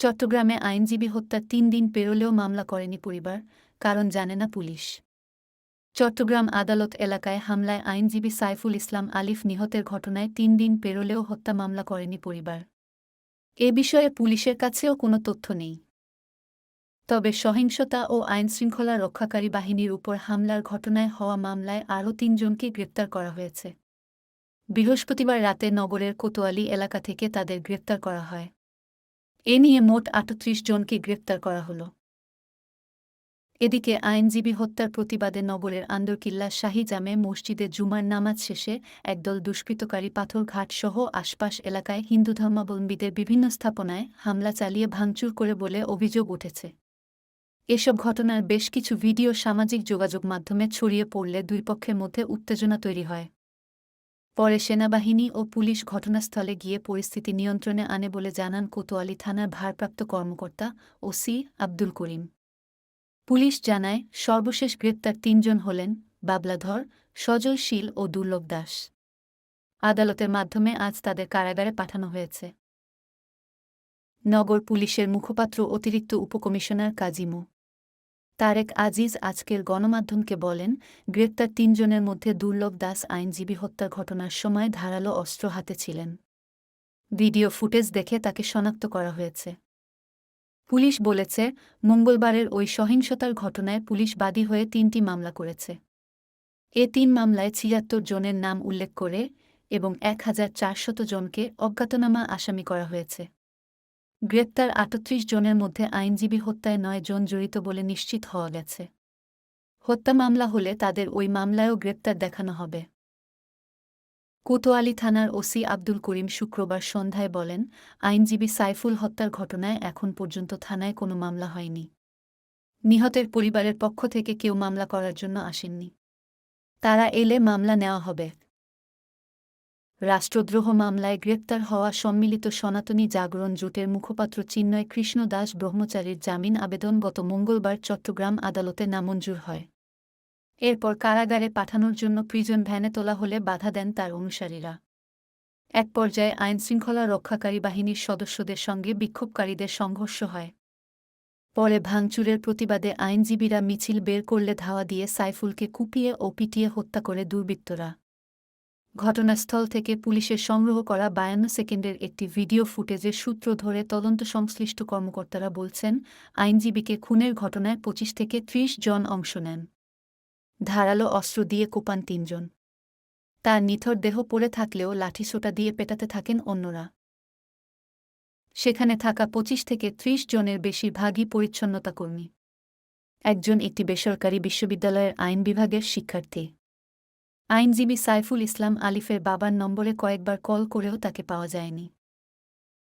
চট্টগ্রামে আইনজীবী হত্যা তিন দিন পেরোলেও মামলা করেনি পরিবার, কারণ জানে না পুলিশ। চট্টগ্রাম আদালত এলাকায় হামলায় আইনজীবী সাইফুল ইসলাম আলিফ নিহতের ঘটনায় তিন দিন পেরোলেও হত্যা মামলা করেনি পরিবার। এ বিষয়ে পুলিশের কাছেও কোনো তথ্য নেই। তবে সহিংসতা ও আইনশৃঙ্খলা রক্ষাকারী বাহিনীর উপর হামলার ঘটনায় হওয়া মামলায় আরও তিনজনকে গ্রেপ্তার করা হয়েছে। বৃহস্পতিবার রাতে নগরের কোতোয়ালি এলাকা থেকে তাদের গ্রেপ্তার করা হয়। এ নিয়ে মোট আটত্রিশ জনকে গ্রেপ্তার করা হল। এদিকে আইনজীবী হত্যার প্রতিবাদে নগরের আন্দরকিল্লা শাহী জামে মসজিদে জুমার নামাজ শেষে একদল দুষ্কৃতকারী পাথরঘাট সহ আশপাশ এলাকায় হিন্দু ধর্মাবলম্বীদের বিভিন্ন স্থাপনায় হামলা চালিয়ে ভাঙচুর করে বলে অভিযোগ উঠেছে। এসব ঘটনার বেশ কিছু ভিডিও সামাজিক যোগাযোগ মাধ্যমে ছড়িয়ে পড়লে দুই পক্ষের মধ্যে উত্তেজনা তৈরি হয়। পরে সেনাবাহিনী ও পুলিশ ঘটনাস্থলে গিয়ে পরিস্থিতি নিয়ন্ত্রণে আনে বলে জানান কোতোয়ালি থানার ভারপ্রাপ্ত কর্মকর্তা ওসি আব্দুল করিম। পুলিশ জানায়, সর্বশেষ গ্রেপ্তার তিনজন হলেন বাবলাধর, সজল শীল ও দুর্লভ দাস। আদালতের মাধ্যমে আজ তাদের কারাগারে পাঠানো হয়েছে। নগর পুলিশের মুখপাত্র অতিরিক্ত উপকমিশনার কাজিমু তারেক আজিজ আজকের গণমাধ্যমকে বলেন, গ্রেপ্তার তিনজনের মধ্যে দুর্লভ দাস আইনজীবী হত্যার ঘটনার সময় ধারালো অস্ত্র হাতে ছিলেন। ভিডিও ফুটেজ দেখে তাকে শনাক্ত করা হয়েছে। পুলিশ বলেছে, মঙ্গলবারের ওই সহিংসতার ঘটনায় পুলিশ বাদী হয়ে তিনটি মামলা করেছে। এ তিন মামলায় ছিয়াত্তর জনের নাম উল্লেখ করে এবং এক হাজার জনকে অজ্ঞাতনামা আসামি করা হয়েছে। গ্রেপ্তার আটত্রিশ জনের মধ্যে আইনজীবী হত্যায় নয় জন জড়িত বলে নিশ্চিত হওয়া গেছে। হত্যা মামলা হলে তাদের ওই মামলায়ও গ্রেপ্তার দেখানো হবে। কোতোয়ালি থানার ওসি আব্দুল করিম শুক্রবার সন্ধ্যায় বলেন, আইনজীবী সাইফুল হত্যার ঘটনায় এখন পর্যন্ত থানায় কোনো মামলা হয়নি। নিহতের পরিবারের পক্ষ থেকে কেউ মামলা করার জন্য আসেননি। তারা এলে মামলা নেওয়া হবে। রাষ্ট্রদ্রোহ মামলায় গ্রেপ্তার হওয়া সম্মিলিত সনাতনী জাগরণ জোটের মুখপাত্র চিন্ময় কৃষ্ণ দাস ব্রহ্মচারীর জামিন আবেদন গত মঙ্গলবার চট্টগ্রাম আদালতে নামঞ্জুর হয়। এরপর কারাগারে পাঠানোর জন্য প্রিজন ভ্যানে তোলা হলে বাধা দেন তার অনুসারীরা। এক পর্যায়ে আইনশৃঙ্খলা রক্ষাকারী বাহিনীর সদস্যদের সঙ্গে বিক্ষোভকারীদের সংঘর্ষ হয়। পরে ভাঙচুরের প্রতিবাদে আইনজীবীরা মিছিল বের করলে ধাওয়া দিয়ে সাইফুলকে কুপিয়ে ও পিটিয়ে হত্যা করে দুর্বৃত্তরা। ঘটনাস্থল থেকে পুলিশের সংগ্রহ করা বায়ান্ন সেকেন্ডের একটি ভিডিও ফুটেজের সূত্র ধরে তদন্ত সংশ্লিষ্ট কর্মকর্তারা বলছেন, আইনজীবীকে খুনের ঘটনায় পঁচিশ থেকে ত্রিশ জন অংশ নেন। ধারালো অস্ত্র দিয়ে কোপান তিনজন। তার নিথর দেহ পড়ে থাকলেও লাঠিসোটা দিয়ে পেটাতে থাকেন অন্যরা। সেখানে থাকা পঁচিশ থেকে ত্রিশ জনের বেশিরভাগই পরিচ্ছন্নতাকর্মী। একজন একটি বেসরকারি বিশ্ববিদ্যালয়ের আইন বিভাগের শিক্ষার্থী। আইনজীবী সাইফুল ইসলাম আলিফের বাবার নম্বরে কয়েকবার কল করেও তাকে পাওয়া যায়নি।